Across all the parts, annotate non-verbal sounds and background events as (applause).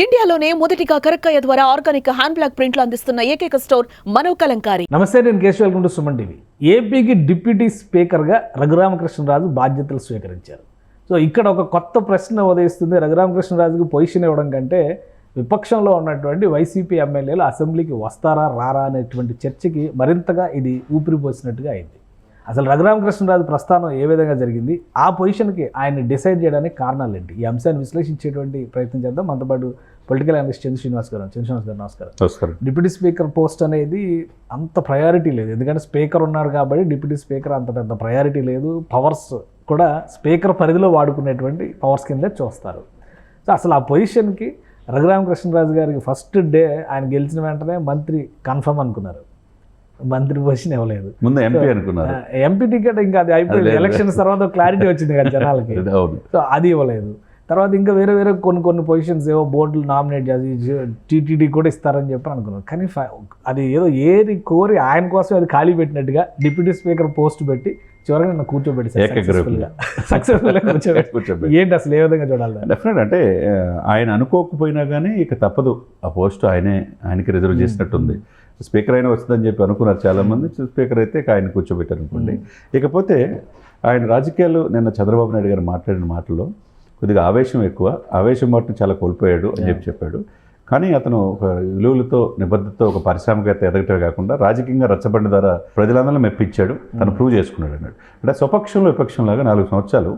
ఇండియాలోనే మొదటిగా కరక్కయ్య ద్వారా ఆర్గానిక్ హ్యాండ్ బ్లాక్ ప్రింట్లు అందిస్తున్న ఏకైక స్టోర్ మనో కలంకారి. నమస్తే నేను Keshav welcome to Suman TV. ఏపీకి డిప్యూటీ స్పీకర్గా రఘురామకృష్ణరాజు బాధ్యతలు స్వీకరించారు. సో ఇక్కడ ఒక కొత్త ప్రశ్న ఉదయిస్తుంది. రఘురామకృష్ణరాజుకు పొజిషన్ ఇవ్వడం కంటే విపక్షంలో ఉన్నటువంటి వైసీపీ ఎమ్మెల్యేలు అసెంబ్లీకి వస్తారా రారా అనేటువంటి చర్చకి మరింతగా ఇది ఊపిరిపోసినట్టుగా అయింది. అసలు రఘురామకృష్ణరాజు ప్రస్థానం ఏ విధంగా జరిగింది? ఆ పొజిషన్కి ఆయన డిసైడ్ చేయడానికి కారణాలు ఏంటి? ఈ అంశాన్ని విశ్లేషించేటువంటి ప్రయత్నం చేద్దాం. మనతో పాటు పొలిటికల్ అనలిస్ట్ చంద్ర శ్రీనివాస్ గారు చంద్ర శ్రీనివాస్ గారు నమస్కారం. నమస్కారం. డిప్యూటీ స్పీకర్ పోస్ట్ అనేది అంత ప్రయారిటీ లేదు. ఎందుకంటే స్పీకర్ ఉన్నారు కాబట్టి డిప్యూటీ స్పీకర్ అంత పెద్ద ప్రయారిటీ లేదు. పవర్స్ కూడా స్పీకర్ పరిధిలో వాడుకునేటువంటి పవర్స్ కింద చూస్తారు. సో అసలు ఆ పొజిషన్కి రఘురామకృష్ణరాజు గారికి ఫస్ట్ డే ఆయన గెలిచిన వెంటనే మంత్రి కన్ఫర్మ్ అనుకున్నారు. మంత్రి పొజిషన్ ఇవ్వలేదు. ముందు ఎంపీ అనుకున్నారు. ఎంపీ టికెట్ ఇంకా అది అయిపోయింది. ఎలక్షన్స్ తర్వాత క్లారిటీ వచ్చింది కదా జనాలకి. (laughs) సో అది ఇవ్వలేదు. తర్వాత ఇంకా వేరే వేరే కొన్ని కొన్ని పొజిషన్స్ ఏవో బోర్డులు నామినేట్ చేసి టీటీడీ కూడా ఇస్తారని చెప్పి అనుకున్నాను కానీ అది ఏదో ఏది కోరి ఆయన కోసం అది ఖాళీ పెట్టినట్టుగా డిప్యూటీ స్పీకర్ పోస్ట్ పెట్టి చివరికి నన్ను కూర్చోబెట్టి. సక్సెస్ఫుల్గా (laughs) కూర్చోబెట్టి కూర్చోబెట్టి. ఏంటి అసలు ఏ విధంగా చూడాలి? డెఫినెట్ అంటే ఆయన అనుకోకపోయినా కానీ ఇక తప్పదు. ఆ పోస్ట్ ఆయనే ఆయనకి రిజర్వ్ చేసినట్టుంది. స్పీకర్ అయినా వస్తుందని చెప్పి అనుకున్నారు చాలామంది. స్పీకర్ అయితే ఆయన కూర్చోబెట్టారు అనుకోండి ఇకపోతే ఆయన రాజకీయాలు నిన్న చంద్రబాబు నాయుడు గారు మాట్లాడిన మాటల్లో కొద్దిగా ఆవేశం ఎక్కువ. ఆవేశం మాటను చాలా కోల్పోయాడు అని చెప్పి చెప్పాడు. కానీ అతను ఒక విలువలతో నిబద్ధతతో ఒక పారిశ్రామికవేత్త ఎదగటమే కాకుండా రాజకీయంగా రచ్చబండ ద్వారా ప్రజలందరినీ మెప్పించాడు. తను ప్రూవ్ చేసుకున్నాడు అన్నాడు. అంటే స్వపక్షంలో విపక్షంలాగా నాలుగు సంవత్సరాలు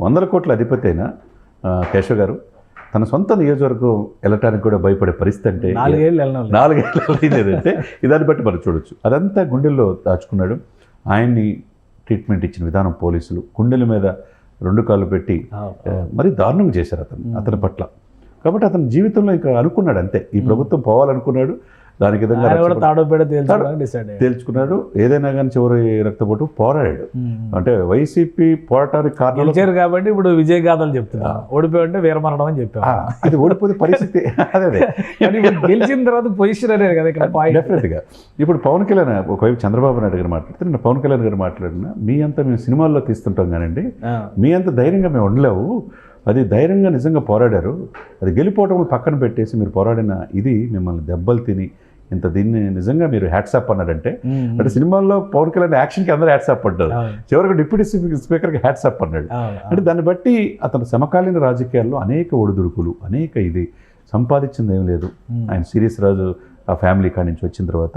వందల కోట్ల అధిపతి అయిన కేశవ్ గారు తన సొంత నియోజకవర్గం వెళ్ళటానికి కూడా భయపడే పరిస్థితి అంటే నాలుగేళ్ళు వెళ్ళిన వాళ్ళు. నాలుగేళ్ళు లేదంటే ఇదాన్ని బట్టి మనం చూడొచ్చు. అదంతా గుండెల్లో దాచుకున్నాడు. ఆయన్ని ట్రీట్మెంట్ ఇచ్చిన విధానం పోలీసులు గుండెల మీద రెండు కాళ్ళు పెట్టి మరి దారుణంగా చేశారు అతను అతని పట్ల. కాబట్టి అతని జీవితంలో ఇక అనుకున్నాడు అంతే. ఈ ప్రభుత్వం పోవాలనుకున్నాడు. దానికి తేల్చుకున్నాడు ఏదైనా కానీ చివరి రక్తపోటు పోరాడాడు. అంటే వైసీపీ పోరాటానికి గెలిచారు కాబట్టి ఇప్పుడు విజయ గాథలు చెప్తున్నా. ఓడిపోయి ఉంటే వీరమరణం అని చెప్పారు ఆ, అది ఓడిపోతే పరిస్థితి. (laughs) అదే గెలిచిన తర్వాత పొజిషన్ అనేది కదా ఇక్కడ పాయింట్ డెఫినెట్గా ఇప్పుడు పవన్ కళ్యాణ్ ఒకవైపు చంద్రబాబు నాయుడు గారు మాట్లాడితే నేను పవన్ కళ్యాణ్ గారు మాట్లాడిన మీ అంతా మేము సినిమాల్లో తీస్తుంటాం కానండి. మీ అంత ధైర్యంగా మేము ఉండలేవు. అది ధైర్యంగా నిజంగా పోరాడారు. అది గెలిపోవటం పక్కన పెట్టేసి మీరు పోరాడిన ఇది మిమ్మల్ని దెబ్బలు తిని ఇంత దీన్ని నిజంగా మీరు హ్యాట్సాప్ అన్నాడంటే అంటే సినిమాల్లో పవన్ కళ్యాణ్ యాక్షన్కి అందరూ హ్యాట్సాప్ అంటారు చివరికి డిప్యూటీ స్పీకర్కి హ్యాట్సాప్ అన్నాడు. అంటే దాన్ని బట్టి అతను సమకాలీన రాజకీయాల్లో అనేక ఒడిదుడుకులు అనేక ఇది సంపాదించింది ఏం లేదు ఆయన సిరీస్ రాజు ఆ ఫ్యామిలీ కాడి నుంచి వచ్చిన తర్వాత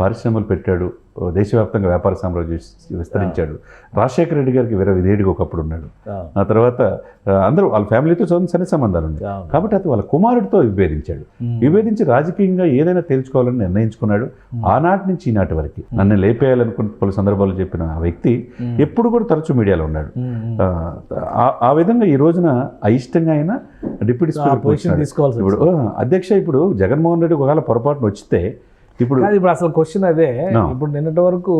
పరిశ్రమలు పెట్టాడు దేశవ్యాప్తంగా వ్యాపార సామ్రాజ్యం విస్- విస్తరించాడు. రాజశేఖర రెడ్డి గారికి వేరే విధేయుడిగా ఒకప్పుడు ఉన్నాడు. ఆ. తర్వాత అందరూ వాళ్ళ ఫ్యామిలీతో చదువు సన్ని సంబంధాలు ఉన్నాయి. కాబట్టి అతను వాళ్ళ కుమారుడితో విభేదించాడు. విభేదించి రాజకీయంగా ఏదైనా తేల్చుకోవాలని నిర్ణయించుకున్నాడు. ఆనాటి నుంచి ఈనాటి వరకు. నన్ను లేపేయాలనుకున్న పలు సందర్భాలు చెప్పిన ఆ వ్యక్తి ఎప్పుడు కూడా తరచూ మీడియాలో ఉన్నాడు. ఆ, విధంగా ఈ రోజున అయిష్టంగా అయినా డిప్యూటీ స్పీకర్ ఇప్పుడు అధ్యక్ష ఇప్పుడు జగన్మోహన్ రెడ్డి ఒకవేళ పొరపాటున వచ్చితే ఇప్పుడు ఇప్పుడు అసలు క్వశ్చన్ అదే. ఇప్పుడు నిన్నటి వరకు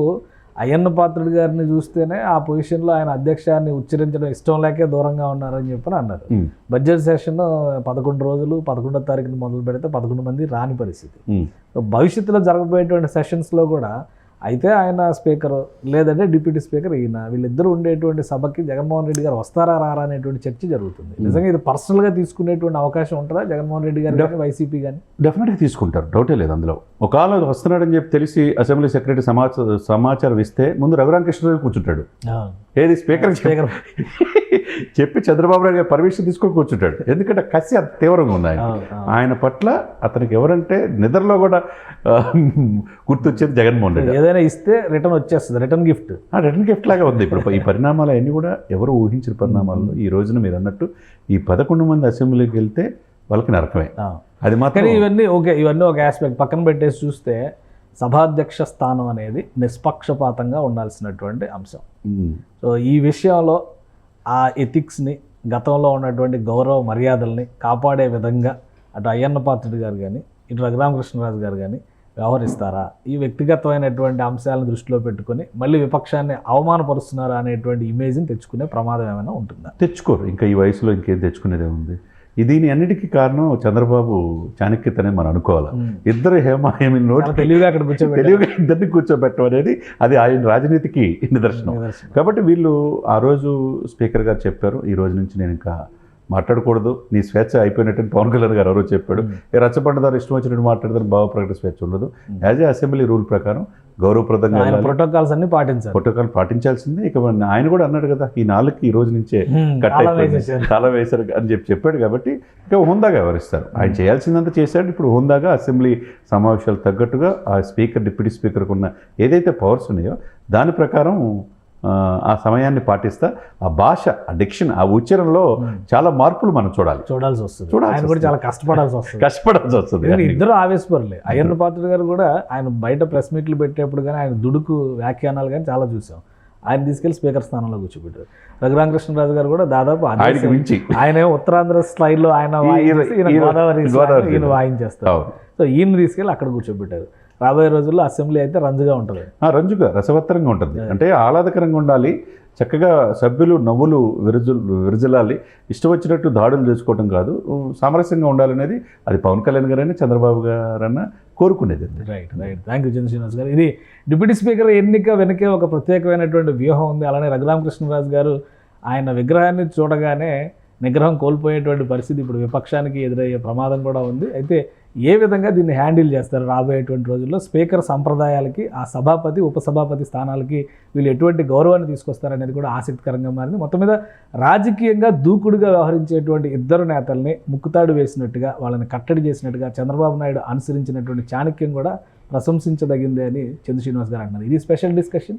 అయ్యన్న పాత్రుడు గారిని చూస్తేనే ఆ పొజిషన్లో ఆయన అధ్యక్షాన్ని ఉచ్చరించడం ఇష్టం లేకే దూరంగా ఉన్నారని చెప్పని అన్నారు. బడ్జెట్ సెషన్ పదకొండు రోజులు పదకొండో తారీఖున మొదలు పెడితే పదకొండు మంది రాని పరిస్థితి. సో భవిష్యత్తులో జరగబోయేటువంటి సెషన్స్లో కూడా అయితే ఆయన స్పీకర్ లేదంటే డిప్యూటీ స్పీకర్ ఈయన. వీళ్ళిద్దరూ ఉండేటువంటి సభకి జగన్మోహన్ రెడ్డి గారు వస్తారా రారా అనేటువంటి చర్చ జరుగుతుంది. నిజంగా ఇది పర్సనల్గా తీసుకునేటువంటి అవకాశం ఉంటుందా జగన్మోహన్ రెడ్డి గారు కానీ వైసీపీ కానీ డెఫినెట్గా తీసుకుంటారు. డౌటే లేదు అందులో. ఒకవేళ వస్తున్నాడని చెప్పి తెలిసి అసెంబ్లీ సెక్రటరీ సమాచారం సమాచారం ఇస్తే ముందు రఘురామకృష్ణరావు కూర్చుంటాడు. ఏది స్పీకర్ స్పీకర్. చెప్పి చంద్రబాబు నాయుడు గారు పర్మిషన్ తీసుకొని కూర్చుంటాడు. ఎందుకంటే కసి అంత తీవ్రంగా ఉంది ఆయన ఆయన పట్ల అతనికి ఎవరంటే నిద్రలో కూడా గుర్తొచ్చేది జగన్మోహన్ రెడ్డి. ఏదైనా ఇస్తే రిటర్న్ వచ్చేస్తుంది రిటర్న్ గిఫ్ట్. ఆ రిటర్న్ గిఫ్ట్ లాగా ఉంది. ఇప్పుడు ఈ పరిణామాలు అన్నీ కూడా ఎవరు ఊహించిన పరిణామాలు ఈ రోజున మీరు అన్నట్టు ఈ పదకొండు మంది అసెంబ్లీకి వెళ్తే వాళ్ళకి నరకమే. అది మాత్రం ఇవన్నీ ఓకే ఇవన్నీ ఒక ఆస్పెక్ట్ పక్కన పెట్టేసి చూస్తే సభాధ్యక్ష స్థానం అనేది నిష్పక్షపాతంగా ఉండాల్సినటువంటి అంశం. సో ఈ విషయంలో ఆ ఎథిక్స్ని గతంలో ఉన్నటువంటి గౌరవ మర్యాదల్ని కాపాడే విధంగా అటు అయ్యన్న పాత్రుడు గారు కానీ ఇటు రఘురామకృష్ణరాజు గారు కానీ వ్యవహరిస్తారా? ఈ వ్యక్తిగతమైనటువంటి అంశాలను దృష్టిలో పెట్టుకొని మళ్ళీ విపక్షాన్ని అవమానపరుస్తున్నారా అనేటువంటి ఇమేజ్ని తెచ్చుకునే ప్రమాదం ఏమైనా ఉంటుందా? తెచ్చుకోరు. ఇంకా ఈ వయసులో ఇంకేం తెచ్చుకునేదే ఉంది. దీని అన్నిటికీ కారణం చంద్రబాబు చాణక్యతనే మనం అనుకోవాలి. ఇద్దరు హేమాహేమి నోటి తెలివిగా అక్కడ తెలివిగా ఇద్దరిని కూర్చోబెట్టడం అనేది అది ఆయన రాజనీతికి నిదర్శనం. కాబట్టి వీళ్ళు ఆ రోజు స్పీకర్ గారు చెప్పారు ఈ రోజు నుంచి నేను ఇంకా మాట్లాడకూడదు. నీ స్వేచ్ఛ అయిపోయినట్టు పవన్ కళ్యాణ్ గారు ఎవరో చెప్పాడు. ఏ రచ్చబండదారు ఇష్టం వచ్చినట్టు మాట్లాడతారు భావ ప్రకటన స్వేచ్ఛ ఉండదు. యాజ్ ఏ అసెంబ్లీ రూల్ ప్రకారం గౌరవప్రదంగా. ప్రోటోకాల్స్ అన్ని పాటించారు ప్రోటోకాల్ పాటించాల్సిందే. ఇక ఆయన కూడా అన్నాడు కదా ఈ నాలుగుకి ఈ రోజు నుంచే కట్. తాళం వేశారు అని చెప్పి చెప్పాడు కాబట్టి ఇక హుందాగా వ్యవహరిస్తారు. ఆయన చేయాల్సిందంతా చేశాడు. ఇప్పుడు హుందాగా అసెంబ్లీ సమావేశాలు తగ్గట్టుగా ఆ స్పీకర్ డిప్యూటీ స్పీకర్కు ఉన్న ఏదైతే పవర్స్ ఉన్నాయో దాని ప్రకారం ఆ, ఆ సమయాన్ని పాటిస్తా ఆ భాష ఆ డిక్షన్ ఆ ఉచ్చారణలో చాలా మార్పులు మనం చూడాలి. చూడాల్సి వస్తుంది. ఆయన కూడా చాలా కష్టపడాల్సి వస్తుంది. కష్టపడాల్సి వస్తుంది ఇద్దరు ఆవేశపరులే అయ్యన్న పాత్రుడు గారు కూడా ఆయన బయట ప్రెస్ మీట్లు పెట్టేప్పుడు కానీ ఆయన దుడుకు వ్యాఖ్యానాలు కానీ చాలా చూసాం. ఆయన తీసుకెళ్ళి స్పీకర్ స్థానంలో కూర్చోబెట్టారు. రఘురామకృష్ణరాజు గారు కూడా దాదాపు ఆయనకి. మించి. ఆయన ఉత్తరాంధ్ర స్టైల్లో ఆయన గోదావరి ఈయన. వాయించేస్తారు. సో ఈయన తీసుకెళ్ళి అక్కడ కూర్చోబెట్టారు. రాబోయే రోజుల్లో అసెంబ్లీ అయితే రంజుగా ఉంటుంది. రంజుగా రసవత్తరంగా ఉంటుంది. అంటే ఆహ్లాదకరంగా ఉండాలి చక్కగా సభ్యులు నవ్వులు విరజు విరజలాలి ఇష్టం వచ్చినట్టు దాడులు చేసుకోవటం కాదు సామరస్యంగా ఉండాలనేది అది పవన్ కళ్యాణ్ గారైనా చంద్రబాబు గారన్నా కోరుకునేది. Right right thank you Chandra Srinivas గారు. ఇది డిప్యూటీ స్పీకర్ ఎన్నిక వెనకే ఒక ప్రత్యేకమైనటువంటి వ్యూహం ఉంది. అలానే రఘురామకృష్ణరాజు గారు ఆయన విగ్రహాన్ని చూడగానే నిగ్రహం కోల్పోయేటువంటి పరిస్థితి ఇప్పుడు విపక్షానికి ఎదురయ్యే ప్రమాదం కూడా ఉంది. అయితే ఏ విధంగా దీన్ని హ్యాండిల్ చేస్తారు రాబోయేటువంటి రోజుల్లో? స్పీకర్ సంప్రదాయాలకి ఆ సభాపతి ఉపసభాపతి స్థానాలకి వీళ్ళు ఎటువంటి గౌరవాన్ని తీసుకొస్తారనేది కూడా ఆసక్తికరంగా మారింది. మొత్తం మీద రాజకీయంగా దూకుడుగా వ్యవహరించేటువంటి ఇద్దరు నేతల్ని ముక్కుతాడు వేసినట్టుగా వాళ్ళని కట్టడి చేసినట్టుగా చంద్రబాబు నాయుడు అనుసరించినటువంటి చాణక్యం కూడా ప్రశంసించదగిందే అని చంద్ర శ్రీనివాస్ గారు అన్నారు. ఇది special discussion.